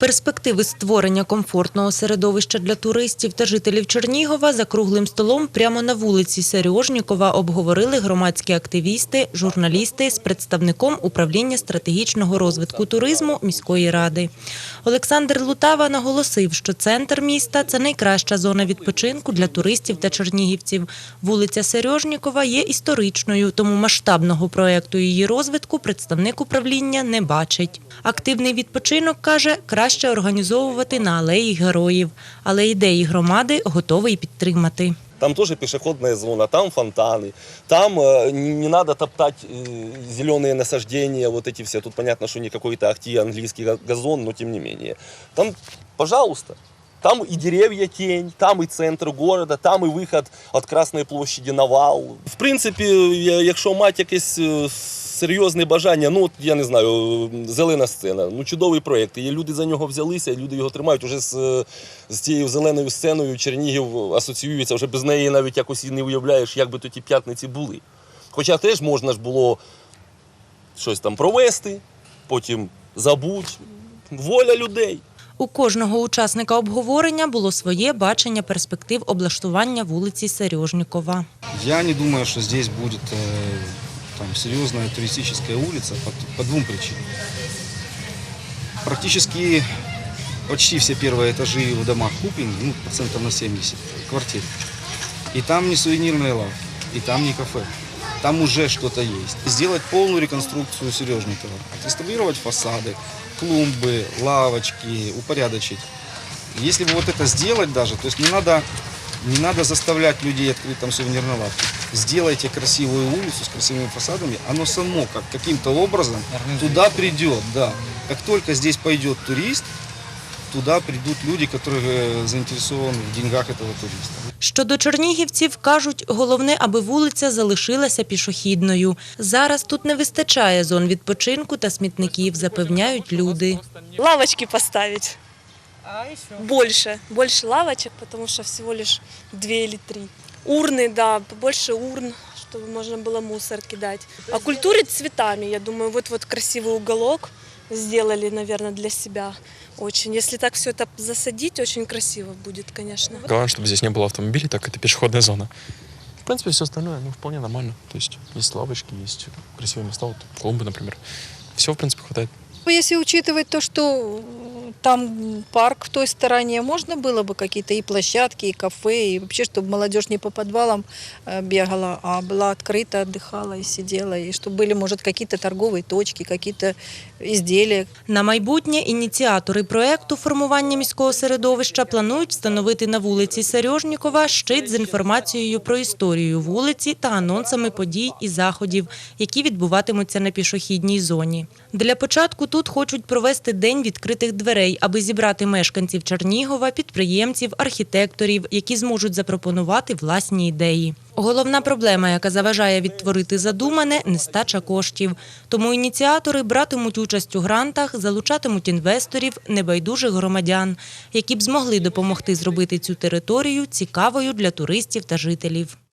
Перспективи створення комфортного середовища для туристів та жителів Чернігова за круглим столом прямо на вулиці Сережнікова обговорили громадські активісти, журналісти з представником управління стратегічного розвитку туризму міської ради. Олександр Лутава наголосив, що центр міста це найкраща зона відпочинку для туристів та чернігівців. Вулиця Сережнікова є історичною, тому масштабного проекту її розвитку представник управління не бачить. Активний відпочинок каже, краще організовувати на алеї героїв, але ідеї громади готовий підтримати. Там тоже пешеходная зона, там фонтаны, там э, не, не надо топтать э, зеленые насаждения, вот эти все. Тут понятно, что не какой-то ахти английский га- газон, но тем не менее. Там, пожалуйста, там и деревья тень, там и центр города, там и выход от Красної площади на вал. В принципі, я- якщо мати якесь е, серйозне бажання, ну от я не знаю, е, зелена сцена, ну чудовий проєкт. І люди за нього взялися, люди його тримають. Уже з, е, з цією зеленою сценою Чернігів асоціюється, вже без неї навіть якось і не уявляєш, як би то ті п'ятниці були. Хоча теж можна ж було щось там провести, потім забудь. Воля людей. У кожного учасника обговорення було своє бачення перспектив облаштування вулиці Сережнікова. Я не думаю, что здесь будет э, там, серьезная туристическая улица по, по двум причинам. Практически почти все первые этажи в домах куплены, ну, процентов на 70 квартир. И там не сувенирные лавки, и там не кафе. Там уже что-то есть. Сделать полную реконструкцию Сережникова. Отреставрировать фасады, клумбы, лавочки, упорядочить. Если бы вот это сделать даже, то есть не надо, не надо заставлять людей открыть там сувенирные лавки. Сделайте красивую улицу с красивыми фасадами, оно само как каким-то образом туда придет, да. Как только здесь пойдет турист, туда придут люди, которые э, заинтересованы в деньгах этого туриста. Щодо чернігівців, кажуть, головне, аби вулиця залишилася пішохідною. Зараз тут не вистачає зон відпочинку та смітників, запевняють люди. лавочки поставить. Больше, больше лавочек, потому что всего лишь две или три. Урны, да, побольше урн, чтобы можно было мусор кидать. А культурить цветами, я думаю, вот-вот красивый уголок сделали, наверное, для себя очень. Если так все это засадить, очень красиво будет, конечно. Главное, чтобы здесь не было автомобилей, так это пешеходная зона. В принципе, все остальное, ну, вполне нормально. То есть есть лавочки, есть красивые места, вот клумбы, например. Всего, в принципе, хватает. Если учитывать то, что э, там парк в той стороне, можно было бы какие-то и площадки, и кафе, и вообще, чтобы молодежь не по подвалам э, бегала, а была открыта, отдыхала и сидела, и чтобы были, может, какие-то торговые точки, какие-то изделия, На майбутнє ініціатори проекту формування міського середовища планують встановити на вулиці Сережнікова щит з інформацією про історію вулиці та анонсами подій і заходів, які відбуватимуться на пішохідній зоні. Для початку тут хочуть провести день відкритих дверей, аби зібрати мешканців Чернігова, підприємців, архітекторів, які зможуть запропонувати власні ідеї. Головна проблема, яка заважає відтворити задумане – нестача коштів. Тому ініціатори братимуть участь у грантах, залучатимуть інвесторів, небайдужих громадян, які б змогли допомогти зробити цю територію цікавою для туристів та жителів.